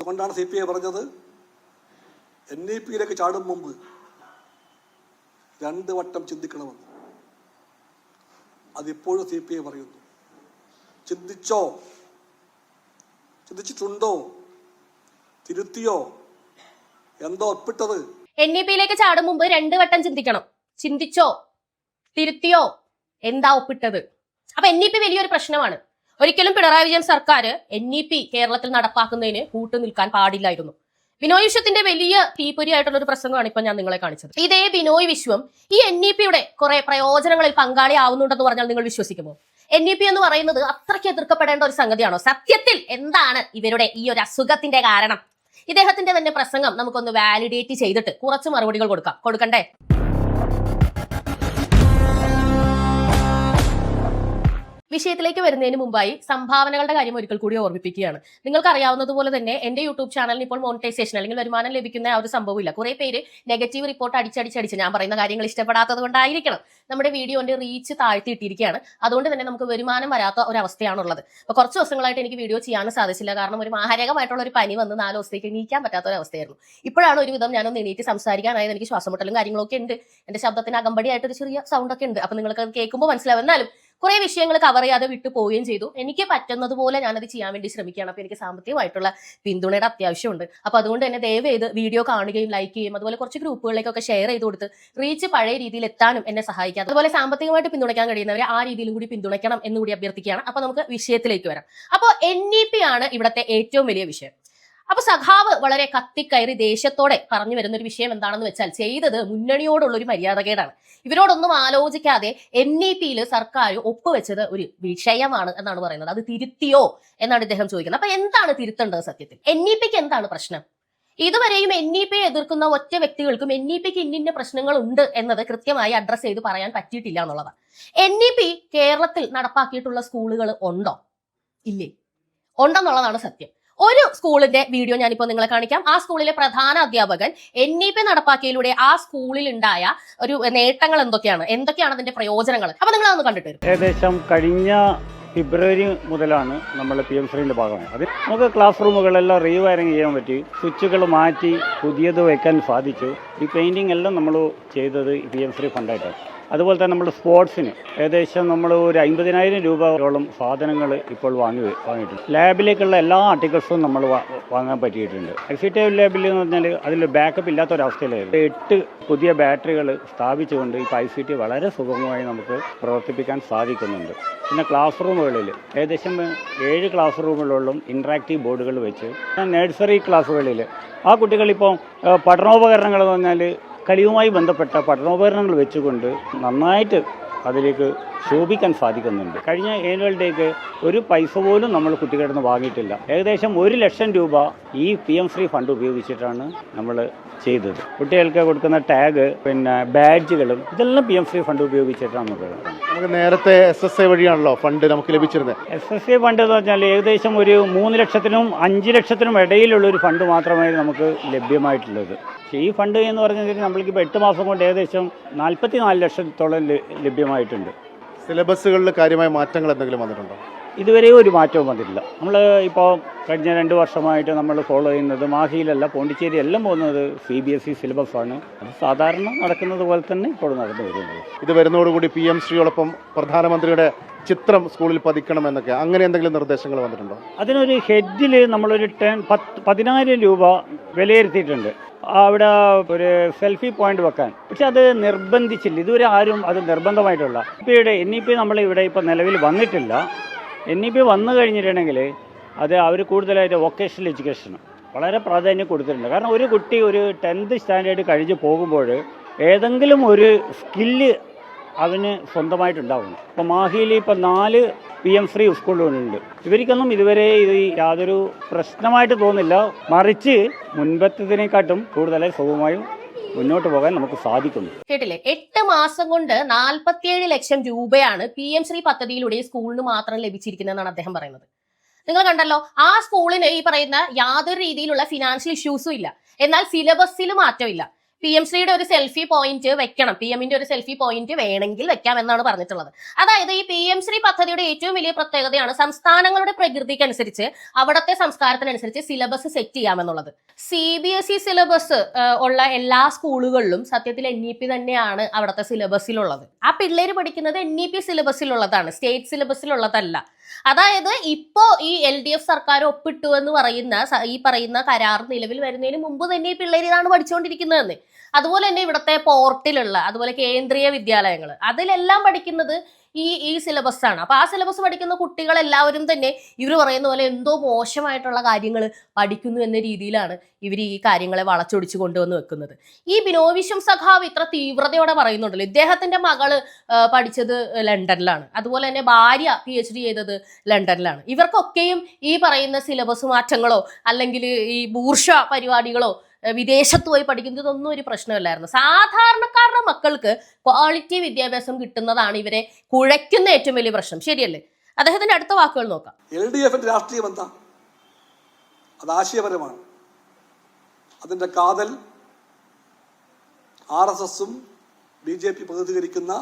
അതുകൊണ്ടാണ് C P I പറഞ്ഞത് N E പിയിലേക്ക് ചാടും മുമ്പ് രണ്ട് വട്ടം ചിന്തിക്കണമെന്ന്. അതിപ്പോഴും സി പി ഐ പറയുന്നു. ചിന്തിച്ചോ? ചിന്തിച്ചിട്ടുണ്ടോ? തിരുത്തിയോ? എന്തോ ഒപ്പിട്ടത്? എൻ ഇ പിയിലേക്ക് ചാടും മുമ്പ് രണ്ട് വട്ടം ചിന്തിക്കണം. ചിന്തിച്ചോ? തിരുത്തിയോ? എന്താ ഒപ്പിട്ടത്? അപ്പൊ എൻ ഇ പി വലിയൊരു പ്രശ്നമാണ്. ഒരിക്കലും പിണറായി വിജയൻ സർക്കാർ എൻ ഇ പി കേരളത്തിൽ നടപ്പാക്കുന്നതിന് കൂട്ടു നിൽക്കാൻ പാടില്ലായിരുന്നു. ബിനോയ് വിശ്വത്തിന്റെ വലിയ തീപ്പൊരി ആയിട്ടുള്ള ഒരു പ്രസംഗമാണ് ഇപ്പൊ ഞാൻ നിങ്ങളെ കാണിച്ചത്. ഇതേ ബിനോയ് വിശ്വം ഈ എൻ ഇ പിയുടെ കുറെ പ്രയോജനങ്ങളിൽ പങ്കാളിയാവുന്നുണ്ടെന്ന് പറഞ്ഞാൽ നിങ്ങൾ വിശ്വസിക്കുമോ? എൻ ഇ പി എന്ന് പറയുന്നത് അത്രയ്ക്ക് എതിർക്കപ്പെടേണ്ട ഒരു സംഗതിയാണോ? സത്യത്തിൽ എന്താണ് ഇവരുടെ ഈ ഒരു അസുഖത്തിന്റെ കാരണം? ഇദ്ദേഹത്തിന്റെ തന്നെ പ്രസംഗം നമുക്കൊന്ന് വാലിഡേറ്റ് ചെയ്തിട്ട് കുറച്ച് മറുപടികൾ കൊടുക്കാം. കൊടുക്കണ്ടേ? വിഷയത്തിലേക്ക് വരുന്നതിന് മുമ്പായി സംഭാവനകളുടെ കാര്യം ഒരിക്കൽ കൂടി ഓർമ്മിപ്പിക്കുകയാണ്. നിങ്ങൾക്ക് അറിയാവുന്നതുപോലെ തന്നെ എന്റെ യൂട്യൂബ് ചാനലിന് ഇപ്പോൾ മോണിറ്റൈസേഷൻ അല്ലെങ്കിൽ വരുമാനം ലഭിക്കുന്ന ആ ഒരു സംഭവമില്ല. കുറെ പേര് നെഗറ്റീവ് റിപ്പോർട്ട് അടിച്ചടിച്ചടിച്ച് ഞാൻ പറയുന്ന കാര്യങ്ങൾ ഇഷ്ടപ്പെടാത്തത് കൊണ്ടായിരിക്കണം. നമ്മുടെ വീഡിയോന്റെ റീച്ച് താഴ്ത്തിയിട്ടിരിക്കുകയാണ് അതുകൊണ്ട് തന്നെ നമുക്ക് വരുമാനം വരാത്ത ഒരു അപ്പൊ കുറച്ച് ദിവസങ്ങളായിട്ട് എനിക്ക് വീഡിയോ ചെയ്യാനും സാധിച്ചില്ല. കാരണം ഒരു മാരകമായിട്ടുള്ള ഒരു പനി വന്ന് നാല് ദിവസത്തേക്ക് നീക്കാൻ പറ്റാത്ത ഒരു അവസ്ഥയായിരുന്നു ഇപ്പോഴാണ് ഒരുവിധം ഞാനൊന്ന് എണീറ്റ് സംസാരിക്കാനായത് എനിക്ക് ശ്വാസമുട്ടലും കാര്യങ്ങളൊക്കെ ഉണ്ട്. എന്റെ ശബ്ദത്തിന് അകമ്പടിയായിട്ട് ഒരു ചെറിയ സൗണ്ട് ഒക്കെ ഉണ്ട്. അപ്പൊ നിങ്ങൾക്ക് അത് കേൾക്കുമ്പോൾ മനസ്സിലാവും. എന്നാലും കുറെ വിഷയങ്ങൾ കവർ ചെയ്യാതെ വിട്ടു പോവുകയും ചെയ്തു. എനിക്ക് പറ്റുന്നത് പോലെ ഞാനത് ചെയ്യാൻ വേണ്ടി ശ്രമിക്കുകയാണ്. അപ്പൊ എനിക്ക് സാമ്പത്തികമായിട്ടുള്ള പിന്തുണയുടെ അത്യാവശ്യമുണ്ട്. അപ്പൊ അതുകൊണ്ട് തന്നെ ദയവ് ചെയ്ത് വീഡിയോ കാണുകയും ലൈക്ക് ചെയ്യും അതുപോലെ കുറച്ച് ഗ്രൂപ്പുകളിലേക്കൊക്കെ ഷെയർ ചെയ്ത് കൊടുത്ത് റീച്ച് പഴയ രീതിയിൽ എത്താനും എന്നെ സഹായിക്കാം അതുപോലെ സാമ്പത്തികമായിട്ട് പിന്തുണയ്ക്കാൻ കഴിയുന്നവരെ ആ രീതിയിലും കൂടി പിന്തുണയ്ക്കണം എന്നുകൂടി അഭ്യർത്ഥിക്കുകയാണ്. അപ്പൊ നമുക്ക് വിഷയത്തിലേക്ക് വരാം. അപ്പോൾ എൻ ഇ പി ആണ് ഇവിടുത്തെ ഏറ്റവും വലിയ വിഷയം. അപ്പൊ സഖാവ് വളരെ കത്തിക്കയറി ദേഷ്യത്തോടെ പറഞ്ഞു വരുന്ന ഒരു വിഷയം എന്താണെന്ന് വെച്ചാൽ ചെയ്തത് മുന്നണിയോടുള്ള ഒരു മര്യാദകേടാണ്. ഇവരോടൊന്നും ആലോചിക്കാതെ എൻ ഇ പിയിൽ സർക്കാർ ഒപ്പുവെച്ചത് ഒരു വിഷയമാണ് എന്നാണ് പറയുന്നത്. അത് തിരുത്തിയോ എന്നാണ് ഇദ്ദേഹം ചോദിക്കുന്നത്. അപ്പൊ എന്താണ് തിരുത്തേണ്ടത് സത്യത്തിൽ? എൻ ഇ പിക്ക് എന്താണ് പ്രശ്നം? ഇതുവരെയും എൻ ഇ പി എതിർക്കുന്ന ഒറ്റ വ്യക്തികൾക്കും എൻ ഇ പിക്ക് ഇന്നിന്ന പ്രശ്നങ്ങൾ ഉണ്ട് എന്നത് കൃത്യമായി അഡ്രസ്സ് ചെയ്ത് പറയാൻ പറ്റിയിട്ടില്ല എന്നുള്ളതാണ്. എൻ ഇ പി കേരളത്തിൽ നടപ്പാക്കിയിട്ടുള്ള സ്കൂളുകൾ ഉണ്ടോ? ഇല്ലേ. ഉണ്ടെന്നുള്ളതാണ് സത്യം. ഒരു സ്കൂളിന്റെ വീഡിയോ ഞാനിപ്പോൾ നിങ്ങളെ കാണിക്കാം. ആ സ്കൂളിലെ പ്രധാന അധ്യാപകൻ എൻ ഇ പി നടപ്പാക്കിയതിലൂടെ ആ സ്കൂളിൽ ഉണ്ടായ ഒരു നേട്ടങ്ങൾ എന്തൊക്കെയാണ്? എന്തൊക്കെയാണ് അതിന്റെ പ്രയോജനങ്ങൾ? അപ്പൊ നിങ്ങൾ അതൊന്ന് കണ്ടിട്ട് ഏകദേശം കഴിഞ്ഞ ഫെബ്രുവരി മുതലാണ് നമ്മൾ പി എം ശ്രീന്റെ ഭാഗമായി അത് നമുക്ക് ക്ലാസ് റൂമുകളെല്ലാം റീവയറിങ് ചെയ്യാൻ പറ്റി. സ്വിച്ചുകൾ മാറ്റി പുതിയത് വയ്ക്കാൻ സാധിച്ചു. ഈ പെയിന്റിംഗ് എല്ലാം നമ്മൾ ചെയ്തത് പി എം ശ്രീ ഫണ്ടായിട്ടാണ് അതുപോലെ തന്നെ നമ്മൾ സ്പോർട്സിന് ഏകദേശം നമ്മൾ ഒരു അമ്പതിനായിരം രൂപയോളം സാധനങ്ങൾ ഇപ്പോൾ വാങ്ങി വാങ്ങിയിട്ടുണ്ട്. ലാബിലേക്കുള്ള എല്ലാ ആർട്ടിക്കിൾസും നമ്മൾ വാങ്ങാൻ പറ്റിയിട്ടുണ്ട്. എക്സിറ്റീവ് ലാബിൽ എന്ന് പറഞ്ഞാൽ അതിൽ ബാക്കപ്പ് ഇല്ലാത്ത ഒരവസ്ഥയിലായിരുന്നു എട്ട് പുതിയ ബാറ്ററികൾ സ്ഥാപിച്ചുകൊണ്ട് ഇപ്പോൾ ഐ സി ടി വളരെ സുഗമമായി നമുക്ക് പ്രവർത്തിപ്പിക്കാൻ സാധിക്കുന്നുണ്ട്. പിന്നെ ക്ലാസ് റൂമുകളിൽ ഏകദേശം ഏഴ് ക്ലാസ് റൂമുകളിലും ഇൻട്രാക്റ്റീവ് ബോർഡുകൾ വെച്ച് നഴ്സറി ക്ലാസ്സുകളിൽ ആ കുട്ടികളിപ്പോൾ പഠനോപകരണങ്ങൾ എന്ന് പറഞ്ഞാൽ കളിയുമായി ബന്ധപ്പെട്ട പഠനോപകരണങ്ങൾ വെച്ചുകൊണ്ട് നന്നായിട്ട് അതിലേക്ക് ശോഭിക്കാൻ സാധിക്കുന്നുണ്ട്. കഴിഞ്ഞ ആനുവൽ ഡേക്ക് ഒരു പൈസ പോലും നമ്മൾ കുട്ടികളുടെ നിന്ന് വാങ്ങിയിട്ടില്ല. ഏകദേശം ഒരു ലക്ഷം രൂപ ഈ പി എം ശ്രീ ഫണ്ട് ഉപയോഗിച്ചിട്ടാണ് നമ്മൾ ചെയ്തത്. കുട്ടികൾക്ക് കൊടുക്കുന്ന ടാഗ് പിന്നെ ബാഡ്ജുകളും ഇതെല്ലാം പി എം ശ്രീ ഫണ്ട് ഉപയോഗിച്ചിട്ടാണ് നമുക്ക് നമുക്ക് നേരത്തെ എസ് എസ് ഐ വഴിയാണല്ലോ ഫണ്ട് നമുക്ക് ലഭിച്ചിരുന്നത്. എസ് എസ് ഐ ഫണ്ട് എന്ന് പറഞ്ഞാൽ ഏകദേശം ഒരു മൂന്ന് ലക്ഷത്തിനും അഞ്ച് ലക്ഷത്തിനും ഇടയിലുള്ള ഒരു ഫണ്ട് മാത്രമേ നമുക്ക് ലഭ്യമായിട്ടുള്ളത്. പക്ഷേ ഈ ഫണ്ട് എന്ന് പറഞ്ഞാൽ നമ്മൾക്കിപ്പോൾ എട്ട് മാസം കൊണ്ട് ഏകദേശം നാൽപ്പത്തി നാല് ലക്ഷത്തോളം ലഭ്യമായിട്ടുണ്ട്. സിലബസുകളിൽ കാര്യമായ മാറ്റങ്ങൾ എന്തെങ്കിലും വന്നിട്ടുണ്ടോ? ഇതുവരെ ഒരു മാറ്റവും വന്നിട്ടില്ല. നമ്മൾ ഇപ്പോൾ കഴിഞ്ഞ രണ്ട് വർഷമായിട്ട് നമ്മൾ ഫോളോ ചെയ്യുന്നത് മാഹിയിലല്ല പോണ്ടിച്ചേരി എല്ലാം പോകുന്നത് സി ബി എസ് ഇ സിലബസാണ് ആണ്. അത് സാധാരണ നടക്കുന്നത് പോലെ തന്നെ ഇപ്പോൾ നടന്നു വരുന്നത്. ഇത് വരുന്നതോടുകൂടി പി എം ശ്രീയോടൊപ്പം പ്രധാനമന്ത്രിയുടെ ചിത്രം സ്കൂളിൽ പതിക്കണം എന്നൊക്കെ അങ്ങനെ എന്തെങ്കിലും നിർദ്ദേശങ്ങൾ വന്നിട്ടുണ്ടോ? അതിനൊരു ഹെഡിൽ നമ്മളൊരു ടെൻ പത്ത് പതിനായിരം രൂപ വിലയിരുത്തിയിട്ടുണ്ട്. അവിടെ ഒരു സെൽഫി പോയിന്റ് വെക്കാൻ. പക്ഷെ അത് നിർബന്ധിച്ചില്ല. ഇതുവരെ ആരും അത് നിർബന്ധമായിട്ടുള്ള. ഇപ്പോൾ ഇവിടെ എൻ ഇ പി നമ്മൾ ഇവിടെ ഇപ്പോൾ നിലവിൽ വന്നിട്ടില്ല. എൻ ഇ പി വന്നു കഴിഞ്ഞിട്ടുണ്ടെങ്കിൽ അത് അവർ കൂടുതലായിട്ട് വൊക്കേഷണൽ എഡ്യൂക്കേഷന് വളരെ പ്രാധാന്യം കൊടുത്തിട്ടുണ്ട്. കാരണം ഒരു കുട്ടി ഒരു ടെൻത്ത് സ്റ്റാൻഡേർഡ് കഴിഞ്ഞ് പോകുമ്പോൾ ഏതെങ്കിലും ഒരു സ്കില്ല് അവന് സ്വന്തമായിട്ടുണ്ടാവുന്നു ഇപ്പോൾ മാഹിയിൽ ഇപ്പോൾ നാല് പി എം ഫ്രീ സ്കൂളുകളുണ്ട് ഇവർക്കൊന്നും ഇതുവരെ ഇത് യാതൊരു പ്രശ്നമായിട്ട് തോന്നില്ല. മറിച്ച് മുൻപത്തതിനെക്കാട്ടും കൂടുതലായി സുഖമായും മുന്നോട്ട് പോകാൻ നമുക്ക് സാധിക്കുന്നു. കേട്ടില്ലേ? എട്ട് മാസം കൊണ്ട് നാൽപ്പത്തിയേഴ് ലക്ഷം രൂപയാണ് പി എം ശ്രീ പദ്ധതിയിലൂടെ സ്കൂളിന് മാത്രം ലഭിച്ചിരിക്കുന്നതെന്നാണ് അദ്ദേഹം പറയുന്നത്. നിങ്ങൾ കണ്ടല്ലോ ആ സ്കൂളിന് ഈ പറയുന്ന യാതൊരു രീതിയിലുള്ള ഫിനാൻഷ്യൽ ഇഷ്യൂസും ഇല്ല. എന്നാൽ സിലബസിൽ മാറ്റമില്ല. പി എം ശ്രീയുടെ ഒരു സെൽഫി പോയിന്റ് വെക്കണം. പി എമ്മിന്റെ ഒരു സെൽഫി പോയിന്റ് വേണമെങ്കിൽ വെക്കാം എന്നാണ് പറഞ്ഞിട്ടുള്ളത്. അതായത് ഈ പി എം ശ്രീ പദ്ധതിയുടെ ഏറ്റവും വലിയ പ്രത്യേകതയാണ് സംസ്ഥാനങ്ങളുടെ പ്രകൃതിക്കനുസരിച്ച് അവിടുത്തെ സംസ്കാരത്തിനനുസരിച്ച് syllabus set ചെയ്യാമെന്നുള്ളത്. C B S E syllabus ഉള്ള എല്ലാ സ്കൂളുകളിലും സത്യത്തിൽ എൻ ഇ പി തന്നെയാണ് അവിടുത്തെ സിലബസിലുള്ളത് ആ പിള്ളേര് പഠിക്കുന്നത് എൻ ഇ പി സിലബസിലുള്ളതാണ് സ്റ്റേറ്റ് സിലബസിലുള്ളതല്ല അതായത് ഇപ്പോ ഈ എൽ ഡി എഫ് സർക്കാർ ഒപ്പിട്ടു എന്ന് പറയുന്ന ഈ പറയുന്ന കരാർ നിലവിൽ വരുന്നതിന് മുമ്പ് തന്നെ ഈ പിള്ളേർ ഇതാണ് പഠിച്ചുകൊണ്ടിരിക്കുന്നതെന്ന് അതുപോലെ തന്നെ ഇവിടുത്തെ പോർട്ടിലുള്ള അതുപോലെ കേന്ദ്രീയ വിദ്യാലയങ്ങൾ അതിലെല്ലാം പഠിക്കുന്നത് ഈ ഈ സിലബസ് ആണ്. അപ്പൊ ആ സിലബസ് പഠിക്കുന്ന കുട്ടികൾ എല്ലാവരും തന്നെ ഇവർ പറയുന്ന പോലെ എന്തോ മോശമായിട്ടുള്ള കാര്യങ്ങൾ പഠിക്കുന്നു എന്ന രീതിയിലാണ് ഇവർ ഈ കാര്യങ്ങളെ വളച്ചൊടിച്ച് കൊണ്ടുവന്ന് വെക്കുന്നത്. ഈ ബിനോവിശ്വം സഖാവ് ഇത്ര തീവ്രതയോടെ പറയുന്നുണ്ടല്ലോ. ഇദ്ദേഹത്തിന്റെ മകൾ പഠിച്ചത് ലണ്ടനിലാണ്. അതുപോലെ തന്നെ ഭാര്യ പി എച്ച് ഡി ചെയ്തത് ലണ്ടനിലാണ്. ഇവർക്കൊക്കെയും ഈ പറയുന്ന സിലബസ് മാറ്റങ്ങളോ അല്ലെങ്കിൽ ഈ ബൂർഷ പരിപാടികളോ വിദേശത്ത് പോയി പഠിക്കുന്നത് ഇതൊന്നും ഒരു പ്രശ്നമല്ലായിരുന്നു. സാധാരണക്കാരുടെ മക്കൾക്ക് ക്വാളിറ്റി വിദ്യാഭ്യാസം കിട്ടുന്നതാണ് ഇവരെ കുഴയ്ക്കുന്ന ഏറ്റവും വലിയ പ്രശ്നം. ശരിയല്ലേ? അദ്ദേഹത്തിന്റെ അടുത്ത വാക്കുകൾ നോക്കാം. എൽ ഡി എഫിന്റെ രാഷ്ട്രീയം എന്താ? അത് ആശയപരമാണ്. അതിന്റെ കാതൽ ആർ എസ് എസും ബി ജെ പി പ്രതിനിധീകരിക്കുന്ന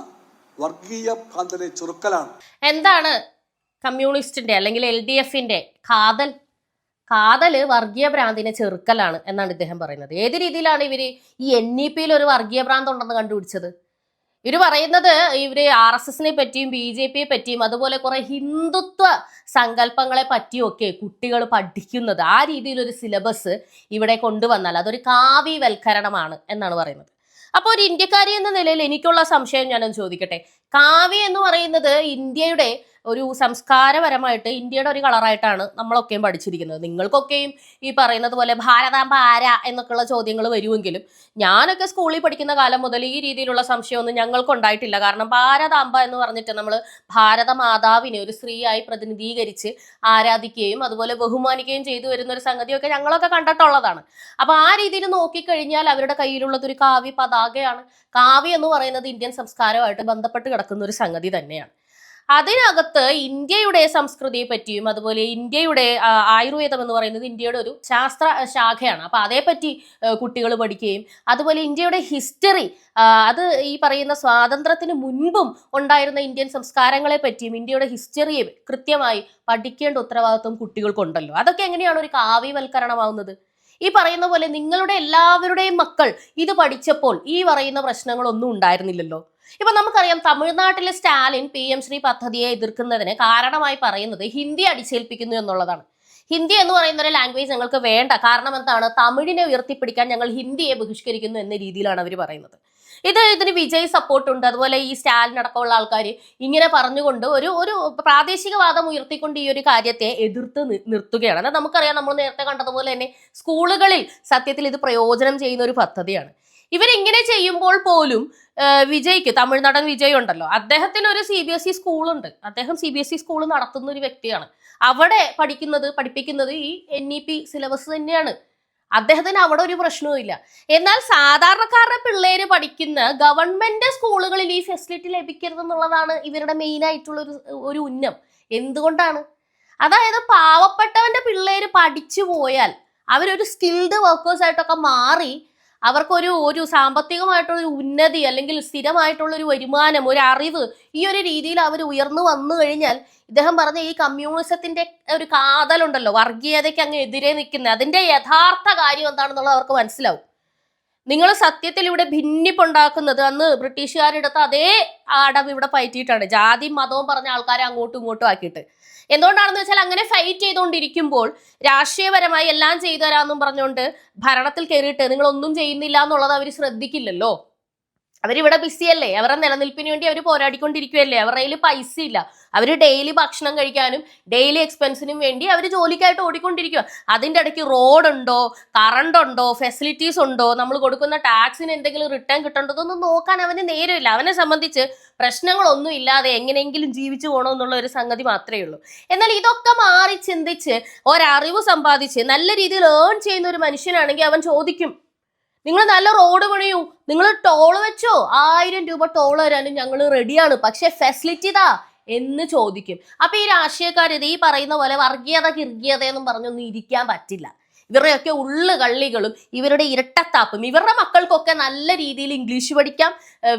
വർഗീയ കാന്തലെ ചുരുക്കലാണ് എന്താണ് കമ്മ്യൂണിസ്റ്റിന്റെ അല്ലെങ്കിൽ എൽ ഡി എഫിന്റെ കാതൽ? കാതൽ വർഗീയ ഭ്രാന്തിനെ ചെറുക്കലാണ് എന്നാണ് ഇദ്ദേഹം പറയുന്നത്. ഏത് രീതിയിലാണ് ഇവർ ഈ എൻ ഇ പിയിൽ ഒരു വർഗീയ ഭ്രാന്ത് ഉണ്ടെന്ന് കണ്ടുപിടിച്ചത്? ഇവർ പറയുന്നത് ഇവർ ആർ എസ് എസിനെ പറ്റിയും ബി ജെ പിയെ പറ്റിയും അതുപോലെ കുറെ ഹിന്ദുത്വ സങ്കല്പങ്ങളെ പറ്റിയൊക്കെ കുട്ടികൾ പഠിക്കുന്നത് ആ രീതിയിലൊരു സിലബസ് ഇവിടെ കൊണ്ടുവന്നാൽ അതൊരു കാവ്യവൽക്കരണമാണ് എന്നാണ് പറയുന്നത്. അപ്പോൾ ഒരു ഇന്ത്യക്കാരി എന്ന നിലയിൽ എനിക്കുള്ള സംശയം ഞാനൊന്ന് ചോദിക്കട്ടെ. കാവ്യ എന്ന് പറയുന്നത് ഇന്ത്യയുടെ ഒരു സംസ്കാരപരമായിട്ട് ഇന്ത്യയുടെ ഒരു കളറായിട്ടാണ് നമ്മളൊക്കെയും പഠിച്ചിരിക്കുന്നത്. നിങ്ങൾക്കൊക്കെയും ഈ പറയുന്നത് പോലെ ഭാരതാമ്പ ആര എന്നൊക്കെയുള്ള ചോദ്യങ്ങൾ വരുമെങ്കിലും ഞാനൊക്കെ സ്കൂളിൽ പഠിക്കുന്ന കാലം മുതൽ ഈ രീതിയിലുള്ള സംശയമൊന്നും ഞങ്ങൾക്ക് ഉണ്ടായിട്ടില്ല കാരണം ഭാരതാമ്പ എന്ന് പറഞ്ഞിട്ട് നമ്മൾ ഭാരതമാതാവിനെ ഒരു സ്ത്രീയായി പ്രതിനിധീകരിച്ച് ആരാധിക്കുകയും അതുപോലെ ബഹുമാനിക്കുകയും ചെയ്തു വരുന്ന ഒരു സംഗതിയൊക്കെ ഞങ്ങളൊക്കെ കണ്ടിട്ടുള്ളതാണ്. അപ്പൊ ആ രീതിയിൽ നോക്കിക്കഴിഞ്ഞാൽ അവരുടെ കയ്യിലുള്ളത് ഒരു കാവ്യ പതാകയാണ് കാവ്യ എന്ന് പറയുന്നത് ഇന്ത്യൻ സംസ്കാരമായിട്ട് ബന്ധപ്പെട്ട് കിടക്കുന്ന ഒരു സംഗതി തന്നെയാണ്. അതിനകത്ത് ഇന്ത്യയുടെ സംസ്കൃതിയെ പറ്റിയും അതുപോലെ ഇന്ത്യയുടെ ആയുർവേദം എന്ന് പറയുന്നത് ഇന്ത്യയുടെ ഒരു ശാസ്ത്ര ശാഖയാണ്. അപ്പൊ അതേപ്പറ്റി കുട്ടികൾ പഠിക്കുകയും അതുപോലെ ഇന്ത്യയുടെ ഹിസ്റ്ററി അത് ഈ പറയുന്ന സ്വാതന്ത്ര്യത്തിന് മുൻപും ഉണ്ടായിരുന്ന ഇന്ത്യൻ സംസ്കാരങ്ങളെ പറ്റിയും ഇന്ത്യയുടെ ഹിസ്റ്ററിയെ കൃത്യമായി പഠിക്കേണ്ട ഉത്തരവാദിത്വം കുട്ടികൾക്കുണ്ടല്ലോ. അതൊക്കെ എങ്ങനെയാണ് ഒരു കാവ്യവൽക്കരണമാവുന്നത്? ഈ പറയുന്ന പോലെ നിങ്ങളുടെ എല്ലാവരുടെയും മക്കൾ ഇത് പഠിച്ചപ്പോൾ ഈ പറയുന്ന പ്രശ്നങ്ങളൊന്നും ഉണ്ടായിരുന്നില്ലല്ലോ. ഇപ്പൊ നമുക്കറിയാം തമിഴ്നാട്ടിലെ സ്റ്റാലിൻ പി എം ശ്രീ പദ്ധതിയെ എതിർക്കുന്നതിന് കാരണമായി പറയുന്നത് ഹിന്ദി അടിച്ചേൽപ്പിക്കുന്നു എന്നുള്ളതാണ്. ഹിന്ദി എന്ന് പറയുന്ന ഒരു ലാംഗ്വേജ് ഞങ്ങൾക്ക് വേണ്ട. കാരണം എന്താണ്? തമിഴിനെ ഉയർത്തിപ്പിടിക്കാൻ ഞങ്ങൾ ഹിന്ദിയെ ബഹിഷ്കരിക്കുന്നു എന്ന രീതിയിലാണ് അവർ പറയുന്നത്. ഇത് ഇതിന് വിജയ് സപ്പോർട്ട് ഉണ്ട്. അതുപോലെ ഈ സ്റ്റാലിൻ അടക്കമുള്ള ആൾക്കാർ ഇങ്ങനെ പറഞ്ഞുകൊണ്ട് ഒരു ഒരു പ്രാദേശികവാദം ഉയർത്തിക്കൊണ്ട് ഈ ഒരു കാര്യത്തെ എതിർത്ത് നിർത്തുകയാണ്. നമുക്കറിയാം നമ്മൾ നേരത്തെ കണ്ടതുപോലെ തന്നെ സ്കൂളുകളിൽ സത്യത്തിൽ ഇത് പ്രയോജനം ചെയ്യുന്ന ഒരു പദ്ധതിയാണ്. ഇവരിങ്ങനെ ചെയ്യുമ്പോൾ പോലും വിജയ്ക്ക് തമിഴ്നാടൻ വിജയ് ഉണ്ടല്ലോ അദ്ദേഹത്തിന് ഒരു സി ബി എസ് ഇ സ്കൂളുണ്ട്. അദ്ദേഹം C B S E school നടത്തുന്ന ഒരു വ്യക്തിയാണ്. അവിടെ പഠിക്കുന്നത് പഠിപ്പിക്കുന്നത് ഈ എൻ ഇ പി സിലബസ് തന്നെയാണ്. അദ്ദേഹത്തിന് അവിടെ ഒരു പ്രശ്നവും ഇല്ല. എന്നാൽ സാധാരണക്കാരുടെ പിള്ളേര് പഠിക്കുന്ന ഗവൺമെന്റ് സ്കൂളുകളിൽ ഈ ഫെസിലിറ്റി ലഭിക്കരുത് എന്നുള്ളതാണ് ഇവരുടെ മെയിൻ ആയിട്ടുള്ള ഒരു ഒരു ഉന്നം. എന്തുകൊണ്ടാണ്? അതായത് പാവപ്പെട്ടവന്റെ പിള്ളേര് പഠിച്ചു പോയാൽ അവരൊരു സ്കിൽഡ് വർക്കേഴ്സ് ആയിട്ടൊക്കെ മാറി അവർക്കൊരു ഒരു സാമ്പത്തികമായിട്ടുള്ള ഒരു ഉന്നതി അല്ലെങ്കിൽ സ്ഥിരമായിട്ടുള്ള ഒരു വരുമാനം ഒരു അറിവ് ഈ ഒരു രീതിയിൽ അവർ ഉയർന്നു വന്നു കഴിഞ്ഞാൽ ഇദ്ദേഹം പറഞ്ഞ ഈ കമ്മ്യൂണിസത്തിന്റെ ഒരു കാതലുണ്ടല്ലോ വർഗീയതയ്ക്ക് അങ്ങ് എതിരെ നിൽക്കുന്ന അതിന്റെ യഥാർത്ഥ കാര്യം എന്താണെന്നുള്ളത് അവർക്ക് മനസ്സിലാവും. നിങ്ങൾ സത്യത്തിൽ ഇവിടെ ഭിന്നിപ്പുണ്ടാക്കുന്നത് അന്ന് ബ്രിട്ടീഷുകാരെടുത്ത അതേ അടവ് ഇവിടെ പയറ്റിയിട്ടാണ്. ജാതി മതവും പറഞ്ഞ ആൾക്കാരെ അങ്ങോട്ടും ഇങ്ങോട്ടും ആക്കിയിട്ട്. എന്തുകൊണ്ടാണെന്ന് വെച്ചാൽ അങ്ങനെ ഫൈറ്റ് ചെയ്തുകൊണ്ടിരിക്കുമ്പോൾ രാഷ്ട്രീയപരമായി എല്ലാം ചെയ്തു തരാമെന്നും പറഞ്ഞുകൊണ്ട് ഭരണത്തിൽ കയറിയിട്ട് നിങ്ങളൊന്നും ചെയ്യുന്നില്ല എന്നുള്ളത് അവർ ശ്രദ്ധിക്കില്ലല്ലോ. അവരിവിടെ ബിസിയല്ലേ അവരുടെ നിലനിൽപ്പിന് വേണ്ടി അവർ പോരാടിക്കൊണ്ടിരിക്കുകയല്ലേ അവരുടെ കയ്യിൽ പൈസ ഇല്ല അവർ ഡെയിലി ഭക്ഷണം കഴിക്കാനും ഡെയിലി എക്സ്പെൻസിനും വേണ്ടി അവർ ജോലിക്കായിട്ട് ഓടിക്കൊണ്ടിരിക്കുക അതിന്റെ ഇടയ്ക്ക് റോഡ് ഉണ്ടോ? കറണ്ട് ഉണ്ടോ? ഫെസിലിറ്റീസ് ഉണ്ടോ? നമ്മൾ കൊടുക്കുന്ന ടാക്സിന് എന്തെങ്കിലും റിട്ടേൺ കിട്ടേണ്ടതൊന്നും നോക്കാൻ അവന് നേരമില്ല. അവനെ സംബന്ധിച്ച് പ്രശ്നങ്ങളൊന്നും ഇല്ലാതെ എങ്ങനെയെങ്കിലും ജീവിച്ചു പോകണം എന്നുള്ള ഒരു സംഗതി മാത്രമേ ഉള്ളൂ. എന്നാൽ ഇതൊക്കെ മാറി ചിന്തിച്ച് ഒരറിവ് സമ്പാദിച്ച് നല്ല രീതിയിൽ ഏൺ ചെയ്യുന്ന ഒരു മനുഷ്യനാണെങ്കിൽ അവൻ ചോദിക്കും നിങ്ങൾ നല്ല റോഡ് പണിയൂ. നിങ്ങൾ ടോൾ വെച്ചോ. ആയിരം രൂപ ടോൾ തരാനും ഞങ്ങൾ റെഡിയാണ് പക്ഷെ ഫെസിലിറ്റി താ എന്ന് ചോദിക്കും. അപ്പൊ ഈ രാഷ്ട്രീയക്കാർ ഇത് ഈ പറയുന്ന പോലെ വർഗീയത കിർഗീയത എന്നും പറഞ്ഞൊന്നും ഇരിക്കാൻ പറ്റില്ല. ഇവരുടെയൊക്കെ ഉള്ളു കള്ളികളും ഇവരുടെ ഇരട്ടത്താപ്പും ഇവരുടെ മക്കൾക്കൊക്കെ നല്ല രീതിയിൽ ഇംഗ്ലീഷ് പഠിക്കാം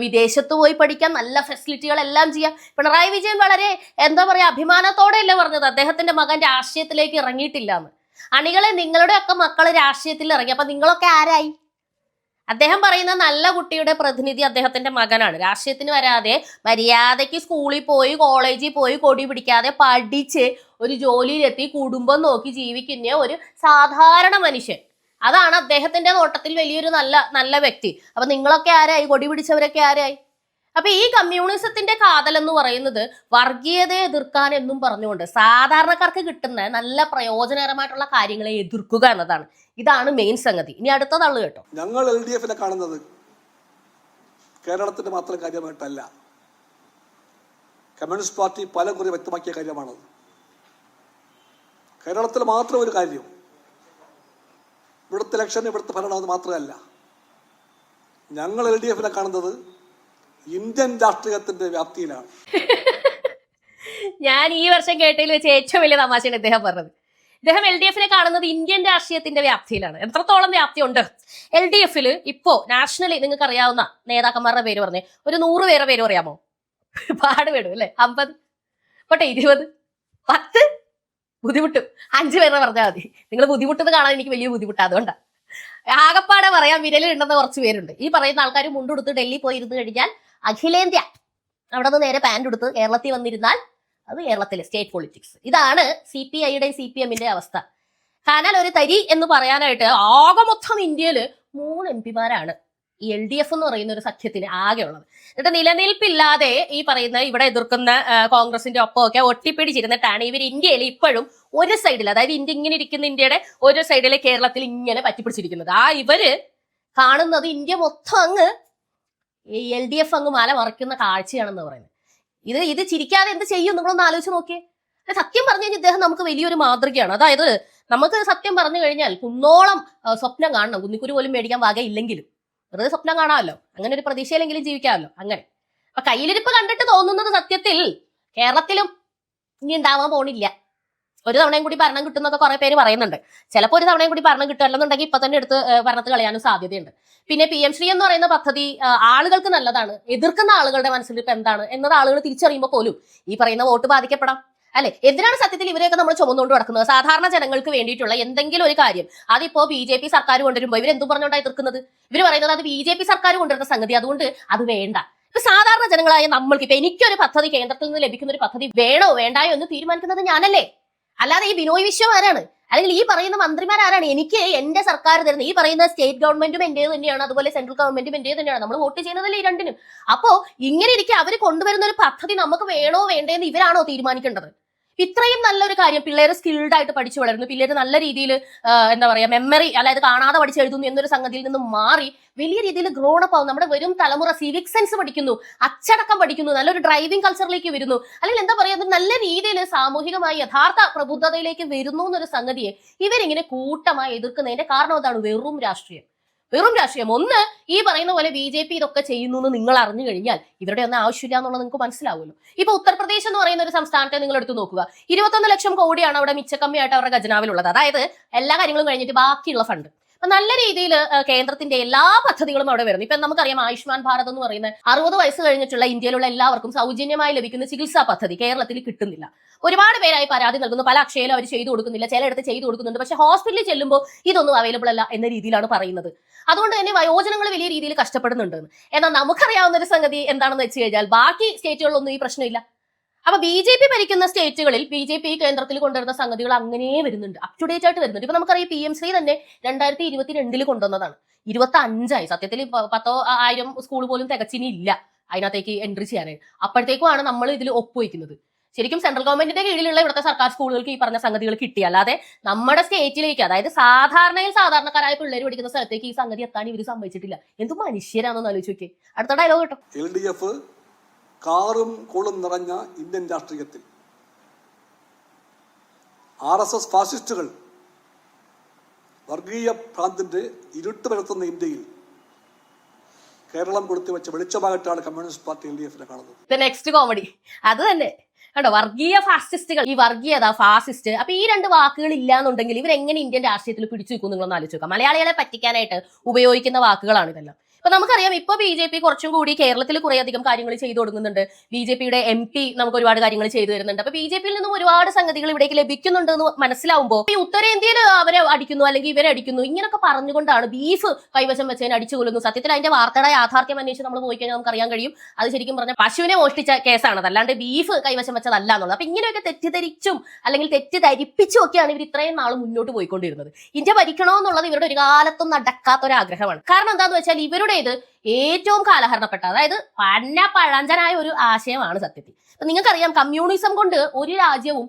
വിദേശത്ത് പോയി പഠിക്കാം നല്ല ഫെസിലിറ്റികളെല്ലാം ചെയ്യാം. പിണറായി വിജയൻ വളരെ എന്താ പറയാ അഭിമാനത്തോടെയല്ലേ പറഞ്ഞത്? അദ്ദേഹത്തിന്റെ മകൻ രാഷ്ട്രീയത്തിലേക്ക് ഇറങ്ങിയിട്ടില്ല എന്ന് അണികളെ നിങ്ങളുടെയൊക്കെ മക്കൾ രാഷ്ട്രീയത്തിൽ ഇറങ്ങി. അപ്പൊ നിങ്ങളൊക്കെ ആരായി? അദ്ദേഹം പറയുന്ന നല്ല കുട്ടിയുടെ പ്രതിനിധി അദ്ദേഹത്തിന്റെ മകനാണ്. രാഷ്ട്രീയത്തിന് വരാതെ മര്യാദയ്ക്ക് സ്കൂളിൽ പോയി കോളേജിൽ പോയി കൊടി പിടിക്കാതെ പഠിച്ച് ഒരു ജോലിയിലെത്തി കുടുംബം നോക്കി ജീവിക്കുന്ന ഒരു സാധാരണ മനുഷ്യൻ. അതാണ് അദ്ദേഹത്തിന്റെ നോട്ടത്തിൽ വലിയൊരു നല്ല നല്ല വ്യക്തി. അപ്പൊ നിങ്ങളൊക്കെ ആരായി? കൊടി പിടിച്ചവരൊക്കെ ആരായി? അപ്പൊ ഈ കമ്മ്യൂണിസത്തിന്റെ കാതൽ എന്ന് പറയുന്നത് വർഗീയതയെ എതിർക്കാൻ എന്നും പറഞ്ഞുകൊണ്ട് സാധാരണക്കാർക്ക് കിട്ടുന്ന നല്ല പ്രയോജനകരമായിട്ടുള്ള കാര്യങ്ങളെ എതിർക്കുക എന്നതാണ്. ഇതാണ് മെയിൻ സംഗതി. ഇനി അടുത്ത കേട്ടോ. ഞങ്ങൾ എൽ ഡി എഫിനെ കാണുന്നത് കേരളത്തിന്റെ മാത്രം കാര്യമായിട്ടല്ല. കമ്മ്യൂണിസ്റ്റ് പാർട്ടി പല കുറി വ്യക്തമാക്കിയ കാര്യമാണത് കേരളത്തിൽ മാത്രം ഒരു കാര്യം. ഇവിടുത്തെ ഇലക്ഷൻ ഇവിടുത്തെ ഭരണം അത് മാത്രമല്ല. ഞങ്ങൾ എൽ ഡി എഫിനെ കാണുന്നത് ഇന്ത്യൻ രാഷ്ട്രീയത്തിന്റെ വ്യാപ്തിയിലാണ്. ഞാൻ ഈ വർഷം കേട്ടതിൽ വെച്ച് ഏറ്റവും വലിയ തമാശയാണ് ഇദ്ദേഹം പറഞ്ഞത്. ഇദ്ദേഹം എൽ ഡി എഫിനെ കാണുന്നത് ഇന്ത്യൻ രാഷ്ട്രീയത്തിന്റെ വ്യാപ്തിയിലാണ്. എത്രത്തോളം വ്യാപ്തി ഉണ്ട് എൽ ഡി എഫിൽ ഇപ്പോ നാഷണലി നിങ്ങൾക്ക് അറിയാവുന്ന നേതാക്കന്മാരുടെ പേര് പറഞ്ഞേ. ഒരു നൂറ് പേരെ പേര് അറിയാമോ പാട് പേടും അല്ലെ? അമ്പത്? പോട്ടെ ഇരുപത്? പത്ത്? ബുദ്ധിമുട്ടും. അഞ്ചു പേരെ പറഞ്ഞാൽ മതി. നിങ്ങൾ ബുദ്ധിമുട്ടെന്ന് കാണാൻ എനിക്ക് വലിയ ബുദ്ധിമുട്ടാണ് അതുകൊണ്ടാണ് ആകപ്പാടെ പറയാൻ വിരലിലുണ്ടെന്ന കുറച്ച് പേരുണ്ട്. ഈ പറയുന്ന ആൾക്കാർ മുണ്ടുകൊടുത്ത് ഡൽഹി പോയി ഇരുന്ന് കഴിഞ്ഞാൽ അഖിലേന്ത്യ. അവിടെ നിന്ന് നേരെ പാന്റ് എടുത്ത് കേരളത്തിൽ വന്നിരുന്നാൽ അത് കേരളത്തിലെ സ്റ്റേറ്റ് പൊളിറ്റിക്സ് ഇതാണ് സി പി ഐയുടെയും സി പി എമ്മിന്റെ അവസ്ഥ. കാരണം ഒരു തരി എന്ന് പറയാനായിട്ട് ആകെ മൊത്തം ഇന്ത്യയിൽ മൂന്ന് എം പിമാരാണ് ഈ എൽ ഡി എഫ് എന്ന് പറയുന്ന ഒരു സഖ്യത്തിന് ഉള്ളത് എന്നിട്ട് നിലനിൽപ്പില്ലാതെ ഈ പറയുന്ന ഇവിടെ എതിർക്കുന്ന കോൺഗ്രസിന്റെ ഒപ്പമൊക്കെ ഒട്ടിപ്പിടിച്ചിരുന്നിട്ടാണ് ഇവർ ഇന്ത്യയിൽ ഇപ്പോഴും ഒരു സൈഡിൽ അതായത് ഇന്ത്യ ഇങ്ങനെ ഇരിക്കുന്ന ഇന്ത്യയുടെ ഒരു സൈഡിലെ കേരളത്തിൽ ഇങ്ങനെ പറ്റിപ്പിടിച്ചിരിക്കുന്നത്. ആ ഇവർ കാണുന്നത് ഇന്ത്യ മൊത്തം അങ്ങ് എൽ ഡി എഫ് അങ്ങ് മല മറിക്കുന്ന കാഴ്ചയാണെന്ന് പറയുന്നത്. ഇത് ഇത് ചിരിക്കാതെ എന്ത് ചെയ്യും? നിങ്ങളൊന്ന് ആലോചിച്ച് നോക്കിയേ. സത്യം പറഞ്ഞു കഴിഞ്ഞാൽ ഇദ്ദേഹം നമുക്ക് വലിയൊരു മാതൃകയാണ്. അതായത് നമുക്ക് സത്യം പറഞ്ഞു കഴിഞ്ഞാൽ കുന്നോളം സ്വപ്നം കാണണം. കുന്നിക്കുരു പോലും മേടിക്കാൻ വകയില്ലെങ്കിലും വെറുതെ സ്വപ്നം കാണാമല്ലോ. അങ്ങനെ ഒരു പ്രതീക്ഷയിലെങ്കിലും ജീവിക്കാമല്ലോ. അങ്ങനെ. അപ്പൊ കയ്യിലിരിപ്പ് കണ്ടിട്ട് തോന്നുന്നത് സത്യത്തിൽ കേരളത്തിലും ഇനി ഉണ്ടാവാൻ പോണില്ല. ഒരു തവണയും കൂടി ഭരണം കിട്ടുന്നൊക്കെ കുറെ പേര് പറയുന്നുണ്ട്. ചിലപ്പോൾ ഒരു തവണയും കൂടി ഭരണം കിട്ടുമല്ലെന്നുണ്ടെങ്കിൽ ഇപ്പൊ തന്നെ എടുത്ത് ഭരണത്ത് കളയാനും സാധ്യതയുണ്ട്. പിന്നെ പി എം ശ്രീ എന്ന് പറയുന്ന പദ്ധതി ആളുകൾക്ക് നല്ലതാണ്. എതിർക്കുന്ന ആളുകളുടെ മനസ്സിൽ ഇപ്പൊ എന്താണ് എന്നത് ആളുകൾ തിരിച്ചറിയുമ്പോൾ പോലും ഈ പറയുന്ന വോട്ട് ബാധിക്കപ്പെടാം. അല്ലെ? എന്തിനാണ് സത്യത്തിൽ ഇവരെയൊക്കെ നമ്മൾ ചുമന്നുകൊണ്ട് നടക്കുന്നത്? സാധാരണ ജനങ്ങൾക്ക് വേണ്ടിയിട്ടുള്ള എന്തെങ്കിലും ഒരു കാര്യം. അതിപ്പോ ബി ജെ പി സർക്കാർ കൊണ്ടുവരുമ്പോൾ ഇവരെന്തു പറഞ്ഞുകൊണ്ടാണ് എതിർക്കുന്നത്? ഇവർ പറയുന്നത് അത് ബി ജെ പി സർക്കാർ കൊണ്ടുവരുന്ന സംഗതി. അതുകൊണ്ട് അത് വേണ്ട. ഇപ്പൊ സാധാരണ ജനങ്ങളായ നമ്മൾക്ക് ഇപ്പൊ എനിക്കൊരു പദ്ധതി കേന്ദ്രത്തിൽ നിന്ന് ലഭിക്കുന്ന ഒരു പദ്ധതി വേണോ വേണ്ടായോ എന്ന് തീരുമാനിക്കുന്നത് ഞാനല്ലേ? അല്ലാതെ ഈ ബിനോയ് വിശ്വം ആരാണ്? അല്ലെങ്കിൽ ഈ പറയുന്ന മന്ത്രിമാർ ആരാണ്? എനിക്ക് എന്റെ സർക്കാർ തരുന്ന ഈ പറയുന്ന സ്റ്റേറ്റ് ഗവൺമെന്റും എന്റേത് തന്നെയാണ് അതുപോലെ സെൻട്രൽ ഗവൺമെന്റും എന്റേത് തന്നെയാണ്. നമ്മൾ വോട്ട് ചെയ്യുന്നതല്ലേ ഈ രണ്ടിനും. അപ്പോ ഇങ്ങനെ ഇരിക്കെ അവർ കൊണ്ടുവരുന്ന ഒരു പദ്ധതി നമുക്ക് വേണോ വേണ്ടേന്ന് ഇവരാണോ തീരുമാനിക്കേണ്ടത്? ഇത്രയും നല്ലൊരു കാര്യം പിള്ളേരെ സ്കിൽഡ് ആയിട്ട് പഠിച്ചു വളരുന്നു. പിള്ളേർ നല്ല രീതിയിൽ എന്താ പറയാ മെമ്മറി അതായത് കാണാതെ പഠിച്ചു എഴുതുന്നു എന്നൊരു സംഗതിയിൽ നിന്ന് മാറി വലിയ രീതിയിൽ ഗ്രോൺ അപ്പ് ആവും നമ്മുടെ വരും തലമുറ സിവിക് സെൻസ് പഠിക്കുന്നു. അച്ചടക്കം പഠിക്കുന്നു. നല്ലൊരു ഡ്രൈവിംഗ് കൾച്ചറിലേക്ക് വരുന്നു. അല്ലെങ്കിൽ എന്താ പറയാ നല്ല രീതിയിൽ സാമൂഹികമായി യഥാർത്ഥ പ്രബുദ്ധതയിലേക്ക് വരുന്നു എന്നൊരു സംഗതിയെ ഇവരിങ്ങനെ കൂട്ടമായി എതിർക്കുന്നതിന്റെ കാരണം എന്താണ് വെറും രാഷ്ട്രീയം. വെറും രാഷ്ട്രീയം. ഒന്ന് ഈ പറയുന്ന പോലെ ബി ജെ പി ഇതൊക്കെ ചെയ്യുന്നു എന്ന് നിങ്ങൾ അറിഞ്ഞു കഴിഞ്ഞാൽ ഇവരുടെ ഒന്നും ആവശ്യമില്ല എന്നുള്ളത് നിങ്ങൾക്ക് മനസ്സിലാവുമല്ലോ. ഇപ്പൊ ഉത്തർപ്രദേശ് എന്ന് പറയുന്ന ഒരു സംസ്ഥാനത്തെ നിങ്ങൾ എടുത്തു നോക്കുക. ഇരുപത്തൊന്ന് ലക്ഷം കോടിയാണ് അവിടെ മിച്ചക്കമ്മിയായിട്ട് അവരുടെ ഖജനാവിലുള്ളത്. അതായത് എല്ലാ കാര്യങ്ങളും കഴിഞ്ഞിട്ട് ബാക്കിയുള്ള ഫണ്ട് നല്ല രീതിയിൽ കേന്ദ്രത്തിന്റെ എല്ലാ പദ്ധതികളും അവിടെ വരുന്നു. ഇപ്പൊ നമുക്കറിയാം ആയുഷ്മാൻ ഭാരത് എന്ന് പറയുന്ന അറുപത് വയസ്സ് കഴിഞ്ഞിട്ടുള്ള ഇന്ത്യയിലുള്ള എല്ലാവർക്കും സൗജന്യമായി ലഭിക്കുന്ന ചികിത്സാ പദ്ധതി കേരളത്തിൽ കിട്ടുന്നില്ല. ഒരുപാട് പേരായി പരാതി നൽകുന്നു. പല അക്ഷയയിലും അവർ ചെയ്തു കൊടുക്കുന്നില്ല. ചിലയിടത്ത് ചെയ്തു കൊടുക്കുന്നുണ്ട്. പക്ഷെ ഹോസ്പിറ്റലിൽ ചെല്ലുമ്പോൾ ഇതൊന്നും അവൈലബിൾ അല്ല എന്ന രീതിയിലാണ് പറയുന്നത്. അതുകൊണ്ട് തന്നെ വയോജനങ്ങൾ വലിയ രീതിയിൽ കഷ്ടപ്പെടുന്നുണ്ട് എന്നാൽ നമുക്കറിയാവുന്ന ഒരു സംഗതി എന്താണെന്ന് വെച്ച് കഴിഞ്ഞാൽ ബാക്കി സ്റ്റേറ്റുകളിലൊന്നും ഈ പ്രശ്നമില്ല. അപ്പൊ ബി ജെ പി ഭരിക്കുന്ന സ്റ്റേറ്റുകളിൽ ബി ജെ പി കേന്ദ്രത്തിൽ കൊണ്ടുവരുന്ന സംഗതികൾ അങ്ങനെ വരുന്നുണ്ട്. അപ് ടു ഡേറ്റ് ആയിട്ട് വരുന്നുണ്ട്. ഇപ്പൊ നമുക്കറിയാം പി എം ശ്രീ തന്നെ രണ്ടായിരത്തി ഇരുപത്തി രണ്ടിൽ കൊണ്ടുവന്നതാണ്. ഇരുപത്തി അഞ്ചായി സത്യത്തിൽ പത്തോ ആയിരം സ്കൂൾ പോലും തികച്ചിനി ഇല്ല അതിനകത്തേക്ക് എൻട്രി ചെയ്യാനായിട്ട് അപ്പോഴത്തേക്കുമാണ് നമ്മൾ ഇതിൽ ഒപ്പുവയ്ക്കുന്നത് ശരിക്കും സെൻട്രൽ ഗവൺമെന്റിന്റെ കീഴിലുള്ള ഇവിടുത്തെ സർക്കാർ സ്കൂളുകൾക്ക് ഈ പറഞ്ഞ സംഗതികൾ കിട്ടി. അല്ലാതെ നമ്മുടെ സ്റ്റേറ്റിലേക്ക് അതായത് സാധാരണയിൽ സാധാരണക്കാരായ പിള്ളേർ പഠിക്കുന്ന സ്ഥലത്തേക്ക് ഈ സംഗതി എത്താൻ ഇവർ സമ്മതിച്ചിട്ടില്ല. എന്ത് മനുഷ്യരാണെന്ന് ആലോചിച്ചു നോക്കിയേ. അടുത്ത ഡയലോഗ് കേട്ടോ. കാറും കൂളും നിറഞ്ഞ ഇന്ത്യൻ രാഷ്ട്രീയത്തിൽ. ആർ എസ് എസ് ഫാസിസ്റ്റുകൾ വർഗീയ ഭ്രാന്തിന്റെ ഇരുട്ട് പരത്തുന്ന ഇന്ത്യയിൽ കേരളം കൊടുത്തു വെച്ച വെളിച്ചമായിട്ടാണ് കമ്മ്യൂണിസ്റ്റ് പാർട്ടി എൽ ഡി എഫിനെ കാണുന്നത്. നെക്സ്റ്റ് കോമഡി അത് തന്നെ. കണ്ടോ? വർഗീയ ഫാസിസ്റ്റുകൾ. ഈ വർഗീയത ഫാസിസ്റ്റ്. അപ്പൊ ഈ രണ്ട് വാക്കുകൾ ഇല്ലാന്നുണ്ടെങ്കിൽ ഇവരെങ്ങനെ ഇന്ത്യൻ രാഷ്ട്രീയത്തിൽ പിടിച്ചു നിൽക്കും നിങ്ങളൊന്ന് ആലോചിച്ചു നോക്കാം. മലയാളികളെ പറ്റിക്കാനായിട്ട് ഉപയോഗിക്കുന്ന വാക്കുകളാണ് ഇതെല്ലാം. ഇപ്പൊ നമുക്കറിയാം ഇപ്പൊ ബി ജെ പി കുറച്ചും കൂടി കേരളത്തിൽ കുറെ അധികം കാര്യങ്ങൾ ചെയ്തു കൊടുക്കുന്നുണ്ട്. ബി ജെ പിയുടെ എം പി നമുക്ക് ഒരുപാട് കാര്യങ്ങൾ ചെയ്തു തരുന്നുണ്ട്. അപ്പൊ ബി ജെ പിയിൽ നിന്നും ഒരുപാട് സംഗതികൾ ഇവിടേക്ക് ലഭിക്കുന്നുണ്ട് എന്ന് മനസ്സിലാവുമ്പോൾ ഈ ഉത്തരേന്ത്യയിൽ അവരെ അടിക്കുന്നു അല്ലെങ്കിൽ ഇവരെ അടിക്കുന്നു ഇങ്ങനൊക്കെ പറഞ്ഞുകൊണ്ടാണ് ബീഫ് കൈവശം വെച്ചതിന് അടിച്ചു കൊല്ലുന്നു സത്യത്തിൽ അതിന്റെ വാർത്തയുടെ യാഥാർത്ഥ്യം അന്വേഷിച്ച് നമ്മൾ പോയി കഴിഞ്ഞാൽ നമുക്ക് അറിയാൻ കഴിയും. അത് ശരിക്കും പറഞ്ഞാൽ പശുവിനെ മോഷ്ടിച്ച കേസാണ്. അല്ലാണ്ട് ബീഫ് കൈവശം വെച്ചതല്ല എന്നുള്ളത്. അപ്പൊ ഇങ്ങനെയൊക്കെ തെറ്റിദ്ധരിച്ചും അല്ലെങ്കിൽ തെറ്റിദ്ധരിപ്പിച്ചും ഒക്കെയാണ് ഇവർ ഇത്രയും നാൾ മുന്നോട്ട് പോയിക്കൊണ്ടിരുന്നത്. ഇന്ത്യ ഭരിക്കണമെന്നുള്ളത് ഇവരുടെ ഒരു കാലത്തും നടക്കാത്ത ഒരു ആഗ്രഹമാണ് കാരണം എന്താന്ന് വെച്ചാൽ ഇവരുടേത് ഏറ്റവും കാലഹരണപ്പെട്ട അതായത് പന്ന പഴഞ്ചനായ ഒരു ആശയമാണ് സത്യത്തിൽ. നിങ്ങൾക്കറിയാം കമ്മ്യൂണിസം കൊണ്ട് ഒരു രാജ്യവും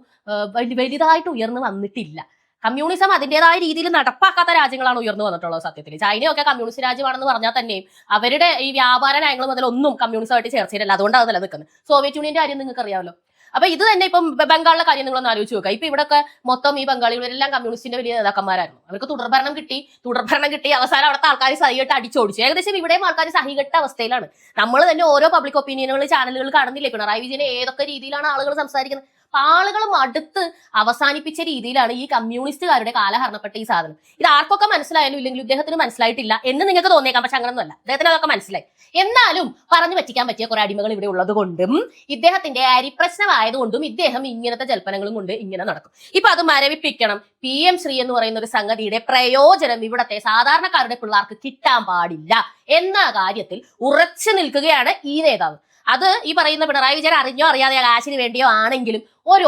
വലുതായിട്ട് ഉയർന്നു വന്നിട്ടില്ല. കമ്മ്യൂണിസം അതിന്റെതായ രീതിയിൽ നടപ്പാക്കാത്ത രാജ്യങ്ങളാണ് ഉയർന്നു വന്നിട്ടുള്ളത് സത്യത്തിൽ. ചൈനയൊക്കെ കമ്മ്യൂണിസ്റ്റ് രാജ്യമാണെന്ന് പറഞ്ഞാൽ തന്നെയും അവരുടെ ഈ വ്യാപാര നയങ്ങൾ മുതൽ ഒന്നും കമ്മ്യൂണിസമായിട്ട് ചേർച്ചയിലല്ല. അതുകൊണ്ടാണ് നിലനിൽക്കുന്നത് സോവിയറ്റ് യൂണിയന്റെ കാര്യം നിങ്ങൾക്ക് അറിയാമല്ലോ അപ്പൊ ഇത് തന്നെ ഇപ്പം ബംഗാളിലെ കാര്യം നിങ്ങൾ ഒന്ന് ആലോചിച്ച് നോക്കുക ഇപ്പൊ ഇവിടെയൊക്കെ മൊത്തം ഈ ബംഗാളികളെല്ലാം കമ്മ്യൂണിസ്റ്റിന്റെ വലിയ നേതാക്കന്മാരായിരുന്നു. അവർക്ക് തുടർഭരണം കിട്ടി. തുടർഭരണം കിട്ടി. അവസാനം അവിടുത്തെ ആൾക്കാർ സഹികെട്ട് അടിച്ചോടിച്ചു. ഏകദേശം ഇവിടെയും ആൾക്കാർ സഹികെട്ട അവസ്ഥയിലാണ്. നമ്മൾ തന്നെ ഓരോ പബ്ലിക് ഒപ്പീനിയനുകൾ ചാനലുകൾ കാണുന്നില്ലേ? പിണറായി വിജയനെ ഏതൊക്കെ രീതിയിലാണ് ആളുകൾ സംസാരിക്കുന്നത്? അപ്പൊ ആളുകൾ മടുത്ത് അവസാനിപ്പിച്ച രീതിയിലാണ് ഈ കമ്മ്യൂണിസ്റ്റുകാരുടെ കാലഹരണപ്പെട്ട ഈ സാധനം. ഇത് ആർക്കൊക്കെ മനസ്സിലായാലും ഇല്ലെങ്കിൽ ഇദ്ദേഹത്തിന് മനസ്സിലായിട്ടില്ല എന്ന് നിങ്ങൾക്ക് തോന്നിയേക്കാം. പക്ഷെ അങ്ങനൊന്നുമല്ല. അദ്ദേഹത്തിന് അതൊക്കെ മനസ്സിലായി. എന്നാലും പറഞ്ഞു പറ്റിക്കാൻ പറ്റിയ കുറെ അടിമകൾ ഇവിടെ ഉള്ളത് കൊണ്ടും ഇദ്ദേഹത്തിന്റെ അരിപ്രശ്നമായതുകൊണ്ടും ഇദ്ദേഹം ഇങ്ങനത്തെ ജൽപ്പനങ്ങളും കൊണ്ട് ഇങ്ങനെ നടക്കും. ഇപ്പൊ അത് മരവിപ്പിക്കണം. പി എം ശ്രീ എന്ന് പറയുന്ന ഒരു സംഗതിയുടെ പ്രയോജനം ഇവിടത്തെ സാധാരണക്കാരുടെ പിള്ളേർക്ക് കിട്ടാൻ പാടില്ല എന്ന കാര്യത്തിൽ ഉറച്ചു നിൽക്കുകയാണ് ഈ നേതാവ്. അത് ഈ പറയുന്ന പിണറായി വിജയൻ അറിഞ്ഞോ അറിയാതെ കാശിന് വേണ്ടിയോ ആണെങ്കിലും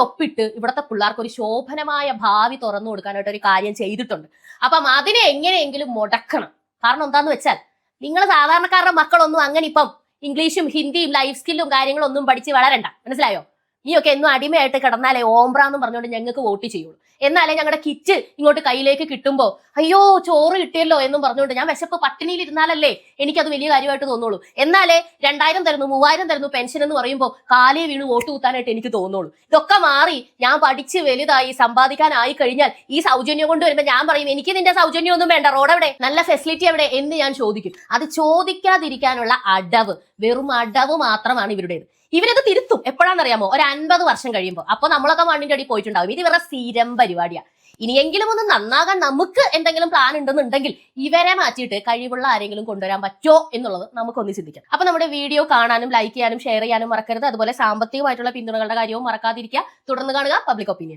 ഒപ്പിട്ട് ഇവിടുത്തെ പിള്ളേർക്ക് ഒരു ശോഭനമായ ഭാവി തുറന്നു കൊടുക്കാനായിട്ട് ഒരു കാര്യം ചെയ്തിട്ടുണ്ട്. അപ്പം അതിനെ എങ്ങനെയെങ്കിലും മുടക്കണം. കാരണം എന്താന്ന് വെച്ചാൽ നിങ്ങൾ സാധാരണക്കാരുടെ മക്കളൊന്നും അങ്ങനെ ഇപ്പം ഇംഗ്ലീഷും ഹിന്ദിയും ലൈഫ് സ്കില്ലും കാര്യങ്ങളൊന്നും പഠിച്ച് വളരണ്ട. മനസ്സിലായോ? നീയൊക്കെ എന്നും അടിമയായിട്ട് കിടന്നാലേ എന്ന് പറഞ്ഞുകൊണ്ട് ഞങ്ങൾക്ക് വോട്ട് ചെയ്യുള്ളൂ. എന്നാലേ ഞങ്ങളുടെ കിറ്റ് ഇങ്ങോട്ട് കയ്യിലേക്ക് കിട്ടുമ്പോൾ അയ്യോ ചോറ് കിട്ടിയല്ലോ എന്നും പറഞ്ഞുകൊണ്ട് ഞാൻ വിശപ്പ് പട്ടിണിയിൽ ഇരുന്നാലല്ലേ എനിക്കത് വലിയ കാര്യമായിട്ട് തോന്നുള്ളൂ. എന്നാലേ രണ്ടായിരം തരുന്നു മൂവായിരം തരുന്നു പെൻഷൻ എന്ന് പറയുമ്പോൾ കാലേ വീണ് വോട്ട് കൂത്താനായിട്ട് എനിക്ക് തോന്നുള്ളൂ. ഇതൊക്കെ മാറി ഞാൻ പഠിച്ച് വലുതായി സമ്പാദിക്കാനായി കഴിഞ്ഞാൽ ഈ സൗജന്യം കൊണ്ട് വരുമ്പോൾ ഞാൻ പറയും എനിക്ക് നിന്റെ സൗജന്യം ഒന്നും വേണ്ട റോഡ് എവിടെ? നല്ല ഫെസിലിറ്റി എവിടെ? എന്ന് ഞാൻ ചോദിക്കും. അത് ചോദിക്കാതിരിക്കാനുള്ള അടവ് വെറും അടവ് മാത്രമാണ് ഇവരുടേത്. ഇവരത് തിരുത്തും. എപ്പോഴാണെന്നറിയാമോ? ഒരു അൻപത് വർഷം കഴിയുമ്പോൾ അപ്പൊ നമ്മളൊക്കെ മണ്ണിന്റെ അടി പോയിട്ടുണ്ടാവും. ഇത് ഇവരുടെ സ്ഥിരം പരിപാടിയാ. ഇനിയെങ്കിലും ഒന്ന് നന്നാകാൻ നമുക്ക് എന്തെങ്കിലും പ്ലാൻ ഉണ്ടെന്നുണ്ടെങ്കിൽ ഇവരെ മാറ്റിയിട്ട് കഴിവുള്ള ആരെങ്കിലും കൊണ്ടുവരാൻ പറ്റുമോ എന്നുള്ളത് നമുക്കൊന്ന് ചിന്തിക്കാം. അപ്പൊ നമ്മുടെ വീഡിയോ കാണാനും ലൈക്ക് ചെയ്യാനും ഷെയർ ചെയ്യാനും മറക്കരുത്. അതുപോലെ സാമ്പത്തികമായിട്ടുള്ള പിന്തുണകളുടെ കാര്യവും മറക്കാതിരിക്കുക. തുടർന്ന് കാണുക പബ്ലിക് ഒപ്പീനിയൻ